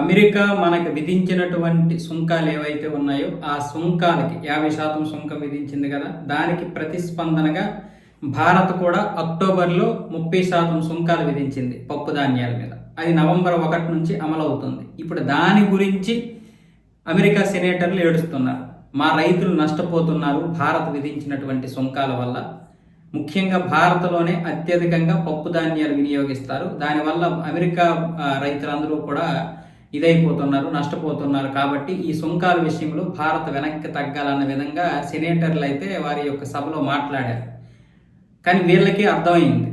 America మనకు విధించినటువంటి సుంకాలు ఏవైతే ఉన్నాయో ఆ సుంకాలకి యాభై శాతం సుంకం విధించింది కదా దానికి ప్రతిస్పందనగా భారత్ కూడా అక్టోబర్లో ముప్పై శాతం సుంకాలు విధించింది పప్పు ధాన్యాల మీద. అది నవంబర్ ఒకటి నుంచి అమలవుతుంది. ఇప్పుడు దాని గురించి అమెరికా సెనేటర్లు ఏడుస్తున్నారు. మా రైతులు నష్టపోతున్నారు భారత్ విధించినటువంటి సుంకాల వల్ల. ముఖ్యంగా భారత్లోనే అత్యధికంగా పప్పు ధాన్యాలు వినియోగిస్తారు. దానివల్ల అమెరికా రైతులందరూ కూడా ఇదైపోతున్నారు నష్టపోతున్నారు. కాబట్టి ఈ సుంకాల విషయంలో భారత్ వెనక్కి తగ్గాలన్న విధంగా సెనేటర్లు అయితే వారి యొక్క సభలో మాట్లాడారు. కానీ వీళ్ళకి అర్థమైంది.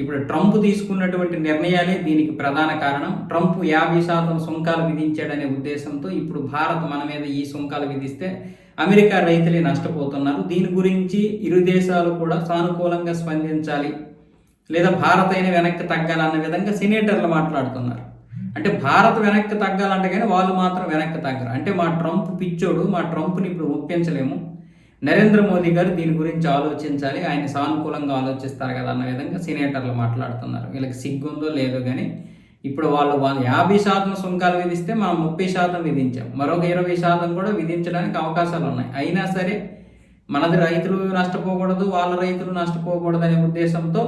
ఇప్పుడు ట్రంప్ తీసుకున్నటువంటి నిర్ణయాలే దీనికి ప్రధాన కారణం. ట్రంప్ యాభై శాతం సుంకాలు విధించాడనే ఉద్దేశంతో ఇప్పుడు భారత్ మన మీద ఈ సుంకాలు విధిస్తే అమెరికా రైతులే నష్టపోతున్నారు. దీని గురించి ఇరు దేశాలు కూడా సానుకూలంగా స్పందించాలి లేదా భారత్ అయినా వెనక్కి తగ్గాలన్న విధంగా సెనేటర్లు మాట్లాడుతున్నారు. అంటే భారత్ వెనక్కి తగ్గాలంటే కానీ వాళ్ళు మాత్రం వెనక్కి తగ్గరు. అంటే మా ట్రంప్ పిచ్చోడు మా ట్రంప్ని ఇప్పుడు ఒప్పించలేము. నరేంద్ర మోదీ గారు దీని గురించి ఆలోచించాలి ఆయన సానుకూలంగా ఆలోచిస్తారు కదా అన్న విధంగా సినేటర్లు మాట్లాడుతున్నారు. వీళ్ళకి సిగ్గుందో లేదో కానీ ఇప్పుడు వాళ్ళు వాళ్ళు యాభై శాతం సుంకాలు విధిస్తే మనం ముప్పై శాతం విధించాం. మరొక ఇరవై శాతం కూడా విధించడానికి అవకాశాలు ఉన్నాయి. అయినా సరే మనది రైతులు నష్టపోకూడదు వాళ్ళ రైతులు నష్టపోకూడదు అనే ఉద్దేశంతో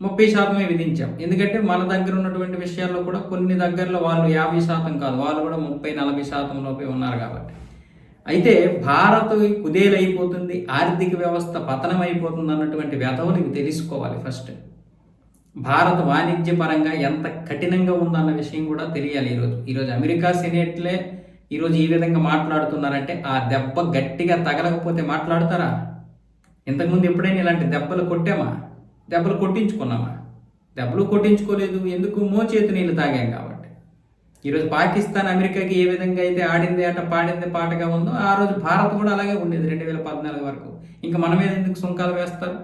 ముప్పై శాతమే విధించాం. ఎందుకంటే మన దగ్గర ఉన్నటువంటి విషయాల్లో కూడా కొన్ని దగ్గరలో వాళ్ళు యాభై శాతం కాదు. వాళ్ళు కూడా ముప్పై నలభై శాతం లోపే ఉన్నారు కాబట్టి. అయితే భారత్ కుదేలైపోతుంది ఆర్థిక వ్యవస్థ పతనం అయిపోతుంది అన్నటువంటి వ్యధవులు ఇవి తెలుసుకోవాలి ఫస్ట్. భారత్ వాణిజ్యపరంగా ఎంత కఠినంగా ఉందన్న విషయం కూడా తెలియాలి ఈరోజు. ఈరోజు అమెరికా సెనేట్లే ఈరోజు ఈ విధంగా మాట్లాడుతున్నారంటే ఆ దెబ్బ గట్టిగా తగలకపోతే మాట్లాడతారా? ఇంతకుముందు ఎప్పుడైనా ఇలాంటి దెబ్బలు కొట్టామా? దెబ్బలు కొట్టించుకున్నామా? దెబ్బలు కొట్టించుకోలేదు. ఎందుకు? మోచేతి నీళ్ళు తాగాం కాబట్టి. ఈరోజు పాకిస్తాన్ అమెరికాకి ఏ విధంగా అయితే ఆడింది ఆట పాడింది పాటగా ఉందో ఆ రోజు భారత్ కూడా అలాగే ఉండేది రెండు వేల పద్నాలుగు వరకు. ఇంకా మన మీద ఎందుకు సుంకాలు వేస్తారు?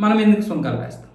మనం ఎందుకు సుంకాలు వేస్తాం?